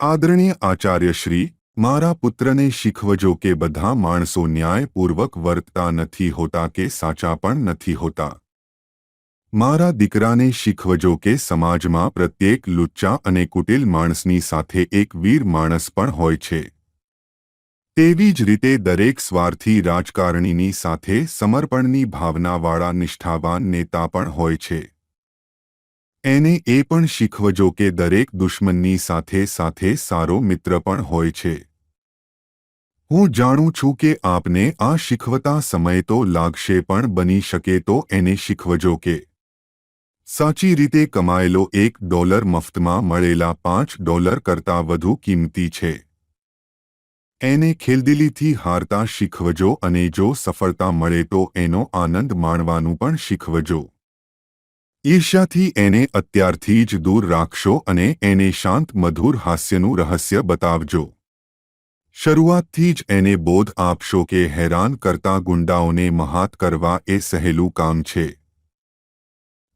આદરણીય આચાર્યશ્રી મારા પુત્રને શીખવજો કે બધા માણસો ન્યાયપૂર્વક વર્તતા નથી હોતા કે સાચા પણ નથી હોતા. મારા દીકરાને શીખવજો કે સમાજમાં પ્રત્યેક લુચ્ચા અને કુટિલ માણસની સાથે એક વીર માણસ પણ હોય છે. તેવી જ રીતે દરેક સ્વાર્થી રાજકારણીની સાથે સમર્પણની ભાવનાવાળા નિષ્ઠાવાન નેતા પણ હોય છે. એને એ પણ શીખવજો કે દરેક દુશ્મનની સાથે સાથે સારો મિત્ર પણ હોય છે. હું જાણું છું કે આપને આ શીખવતા સમય તો લાગશે પણ બની શકે તો એને શીખવજો કે સાચી રીતે કમાયેલો એક ડોલર મફતમાં મળેલા પાંચ ડોલર કરતાં વધુ કિંમતી છે. એને ખેલદિલીથી હારતા શીખવજો અને જો સફળતા મળે તો એનો આનંદ માણવાનું પણ શીખવજો. ઈર્ષ્યાથી એને અત્યારથી જ દૂર રાખશો અને એને શાંત, મધુર હાસ્યનું રહસ્ય બતાવજો. શરૂઆતથી જ એને બોધ આપશો કે હેરાન કરતા ગુંડાઓને મહાત કરવા એ સહેલું કામ છે.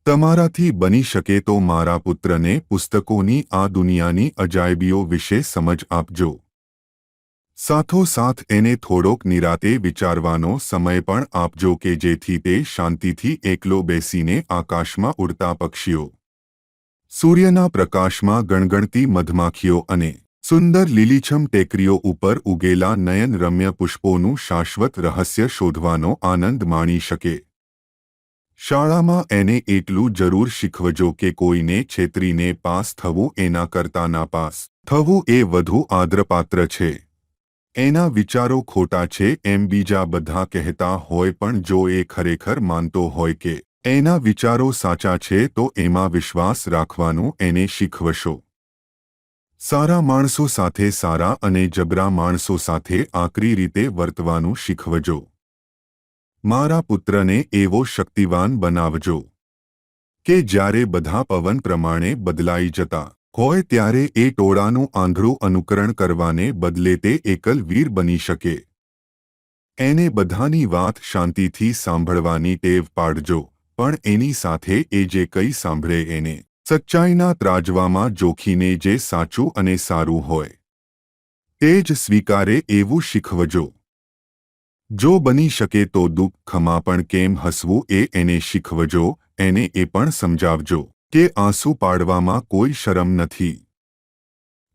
તમારાથી બની શકે તો મારા પુત્રને પુસ્તકોની આ દુનિયાની અજાયબીઓ વિશે સમજ આપજો. સાથોસાથ એને થોડોક નિરાતે વિચારવાનો સમય પણ આપજો કે જેથી તે શાંતિથી એકલો બેસીને આકાશમાં ઉડતા પક્ષીઓ. સૂર્યના પ્રકાશમાં ગણગણતી મધમાખીઓ અને સુંદર લીલીછમ ટેકરીઓ ઉપર ઉગેલા નયન રમ્ય પુષ્પોનું શાશ્વત રહસ્ય શોધવાનો આનંદ માણી શકે. શાળામાં એને એટલું જરૂર શીખવજો કે કોઈને છેતરીને પાસ થવું એના કરતા નાપાસ. થવું એ વધુ આદ્રપાત્ર છે. એના વિચારો ખોટા છે એમ બીજા બધા કહેતા હોય પણ જો એ ખરેખર માનતો હોય કે એના વિચારો સાચા છે તો એમાં વિશ્વાસ રાખવાનું એને શીખવશો. સારા માણસો સાથે સારા અને જબરા માણસો સાથે આકરી રીતે વર્તવાનું શીખવજો. મારા પુત્રને એવો શક્તિવાન બનાવજો કે જ્યારે બધા પવન પ્રમાણે બદલાઈ જતા હોય ત્યારે એ ટોળાનું આંધળું અનુકરણ કરવાને બદલે તે એકલ વીર બની શકે. એને બધાની વાત શાંતિથી સાંભળવાની ટેવ પાડજો, પણ એની સાથે એ જે કંઈ સાંભળે એને, સચ્ચાઈના ત્રાજવામાં જોખીને જે સાચું અને સારું હોય, તે જ સ્વીકારે એવું શીખવજો. જો બની શકે તો દુઃખમાં પણ કેમ હસવું એ એને શીખવજો, એને એ પણ સમજાવજો. કે આંસુ પાડવામાં કોઈ શરમ નથી.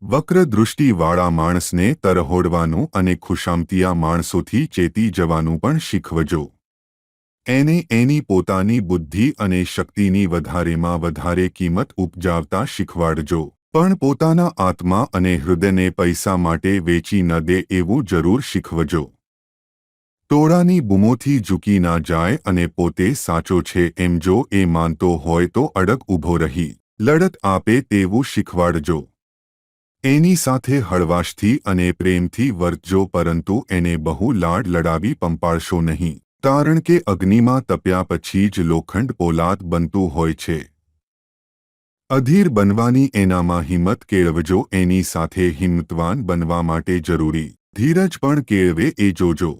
વક્ર દૃષ્ટિવાળા માણસને તરહોડવાનું અને ખુશામતીયા માણસોથી ચેતી જવાનું પણ શીખવજો. એને એની પોતાની બુદ્ધિ અને શક્તિની વધારેમાં વધારે કિંમત ઉપજાવતા શીખવાડજો. પણ પોતાના આત્મા અને હૃદયને પૈસા માટે વેચી ન દે એવું જરૂર શીખવજો. ટોળાની બૂમોથી ઝૂકી ના જાય અને પોતે સાચો છે એમ જો એ માનતો હોય તો અડગ ઊભો રહી. લડત આપે તેવું શીખવાડજો. એની સાથે હળવાશથી અને પ્રેમથી વર્તજો પરંતુ એને બહુ લાડ લડાવી પંપાળશો નહીં. કારણ કે અગ્નિમાં તપ્યા પછી જ લોખંડ પોલાદ બનતું હોય છે. અધીર બનવાની એનામાં હિંમત કેળવજો, એની સાથે હિંમતવાન બનવા માટે જરૂરી. ધીરજ પણ કેળવે એ જોજો.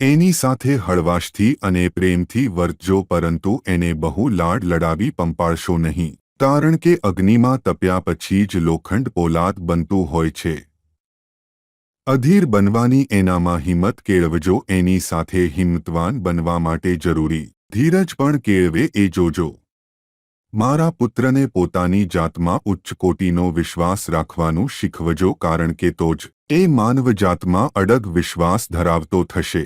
એની સાથે હળવાશથી અને પ્રેમથી વર્તજો પરંતુ એને બહુ લાડ લડાવી પંપાળશો નહીં. કારણ કે અગ્નિમાં તપ્યા પછી જ લોખંડ પોલાદ બનતું હોય છે. અધીર બનવાની એનામાં હિંમત કેળવજો, એની સાથે હિંમતવાન બનવા માટે જરૂરી. ધીરજ પણ કેળવે એ જોજો. મારા પુત્રને પોતાની જાતમાં ઉચ્ચ કોટીનો વિશ્વાસ રાખવાનું શીખવજો, કારણ કે તો જ એ માનવજાતમાં અડગ વિશ્વાસ ધરાવતો થશે.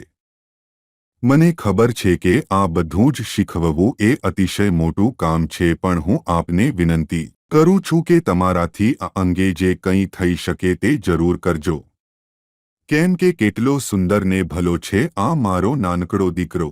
મને ખબર છે કે આ બધું જ શીખવવું એ અતિશય મોટું કામ છે પણ હું આપને વિનંતી કરું છું કે તમારાથી આ અંગે જે કંઈ થઈ શકે તે જરૂર કરજો. કેમ કે કેટલો સુંદર ને ભલો છે આ મારો નાનકડો દીકરો.